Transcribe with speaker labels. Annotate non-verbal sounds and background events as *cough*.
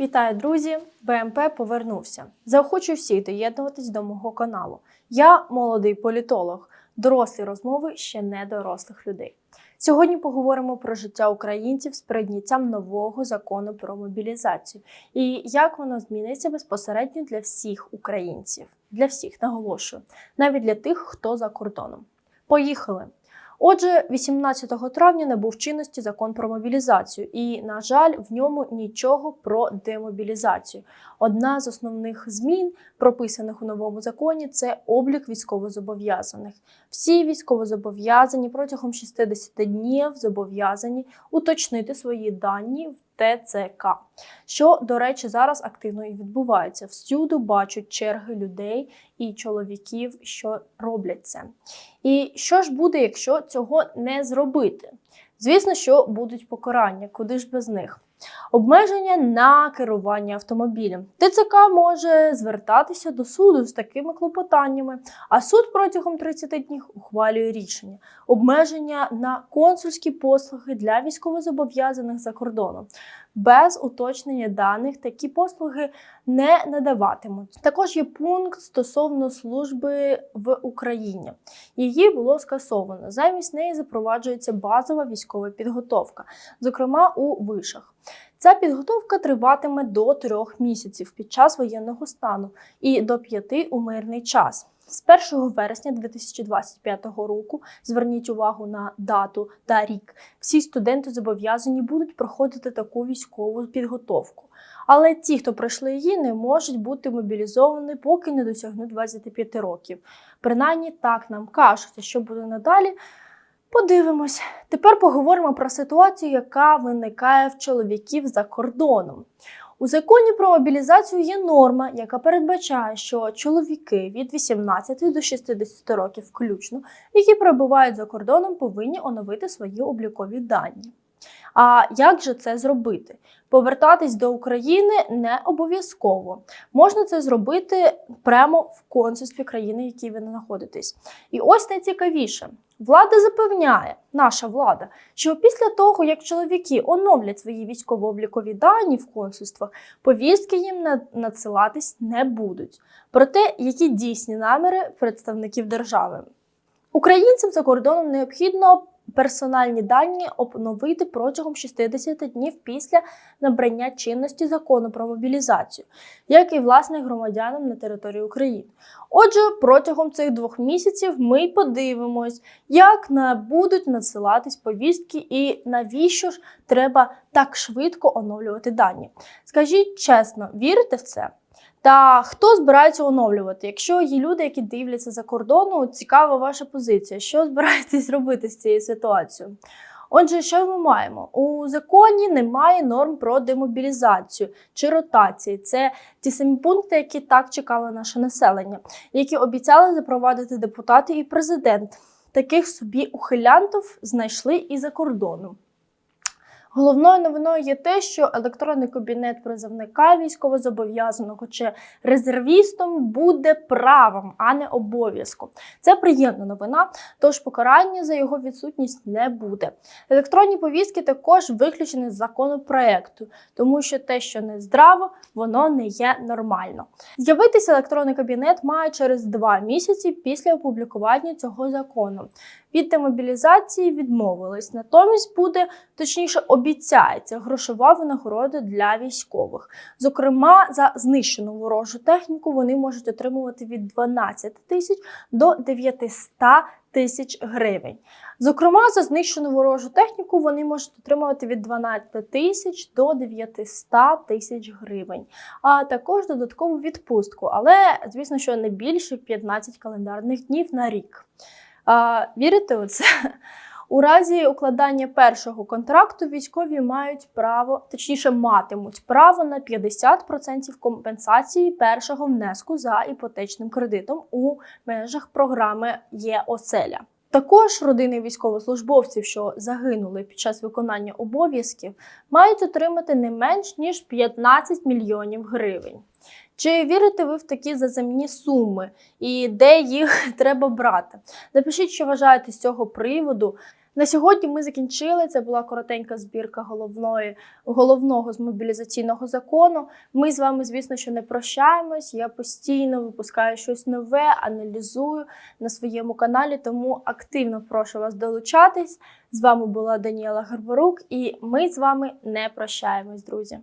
Speaker 1: Вітаю, друзі! БМП повернувся. Заохочую всіх доєднуватись до мого каналу. Я молодий політолог, дорослі розмови ще не дорослих людей. Сьогодні поговоримо про життя українців з прийняттям нового закону про мобілізацію і як воно зміниться безпосередньо для всіх українців. Для всіх наголошую, навіть для тих, хто за кордоном. Поїхали! Отже, 18 травня набув чинності закон про мобілізацію, і, на жаль, в ньому нічого про демобілізацію. Одна з основних змін, прописаних у новому законі, це облік військовозобов'язаних. Всі військовозобов'язані протягом 60 днів зобов'язані уточнити свої дані в ТЦК, що, до речі, зараз активно і відбувається. Всюди бачать черги людей і чоловіків, що роблять це. І що ж буде, якщо цього не зробити? Звісно, що будуть покарання, куди ж без них. Обмеження на керування автомобілем. ТЦК може звертатися до суду з такими клопотаннями, а суд протягом 30 днів ухвалює рішення. Обмеження на консульські послуги для військовозобов'язаних за кордоном. Без уточнення даних такі послуги не надаватимуть. Також є пункт стосовно служби в Україні. Її було скасовано. Замість неї запроваджується базова військова підготовка, зокрема у вишах. Ця підготовка триватиме до трьох місяців під час воєнного стану і до п'яти у мирний час. З 1 вересня 2025 року зверніть увагу на дату та рік. Всі студенти зобов'язані будуть проходити таку військову підготовку. Але ті, хто пройшли її, не можуть бути мобілізовані, поки не досягнуть 25 років. Принаймні так нам кажуть, що буде надалі. Подивимось. Тепер поговоримо про ситуацію, яка виникає в чоловіків за кордоном. У законі про мобілізацію є норма, яка передбачає, що чоловіки від 18 до 60 років включно, які перебувають за кордоном, повинні оновити свої облікові дані. А як же це зробити? Повертатись до України не обов'язково. Можна це зробити прямо в консульстві країни, в якій ви знаходитесь. І ось найцікавіше. Влада запевняє, наша влада, що після того, як чоловіки оновлять свої військово-облікові дані в консульствах, повістки їм на- надсилатись не будуть. Про те, які дійсні наміри представників держави. Українцям за кордоном необхідно персональні дані обновити протягом 60 днів після набрання чинності закону про мобілізацію, як і власне громадянам на території України. Отже, протягом цих двох місяців ми й подивимось, як будуть надсилатись повістки і навіщо ж треба так швидко оновлювати дані. Скажіть чесно, вірите в це? Та хто збирається оновлювати? Якщо є люди, які дивляться за кордону, цікава ваша позиція. Що *laughs* збираєтесь робити з цією ситуацією? Отже, що ми маємо? У законі немає норм про демобілізацію чи ротації. Це ті самі пункти, які так чекало наше населення, які обіцяли запровадити депутати і президент. Таких собі ухилянтів знайшли і за кордоном. Головною новиною є те, що електронний кабінет призовника військовозобов'язаного чи резервістом буде правом, а не обов'язком. Це приємна новина, тож покарання за його відсутність не буде. Електронні повістки також виключені з законопроекту, тому що те, що не здраво, воно не є нормально. З'явитися електронний кабінет має через два місяці після опублікування цього закону. Від демобілізації відмовились. Натомість буде, точніше, обіцяється грошова винагорода для військових. Зокрема, за знищену ворожу техніку вони можуть отримувати від 12 тисяч до 900 тисяч гривень. Зокрема, за знищену ворожу техніку вони можуть отримувати від 12 тисяч до 900 тисяч гривень, а також додаткову відпустку, але звісно, що не більше 15 календарних днів на рік. А, вірите у це? У разі укладання першого контракту військові мають право, точніше, матимуть право на 50% компенсації першого внеску за іпотечним кредитом у межах програми ЄОСЕЛЯ. Також родини військовослужбовців, що загинули під час виконання обов'язків, мають отримати не менш ніж 15 мільйонів гривень. Чи вірите ви в такі заземні суми і де їх *laughs* треба брати? Напишіть, що вважаєте з цього приводу. На сьогодні ми закінчили. Це була коротенька збірка головної, головного з мобілізаційного закону. Ми з вами, звісно, що не прощаємось. Я постійно випускаю щось нове, аналізую на своєму каналі, тому активно прошу вас долучатись. З вами була Даніела Гарбарук, і ми з вами не прощаємось, друзі.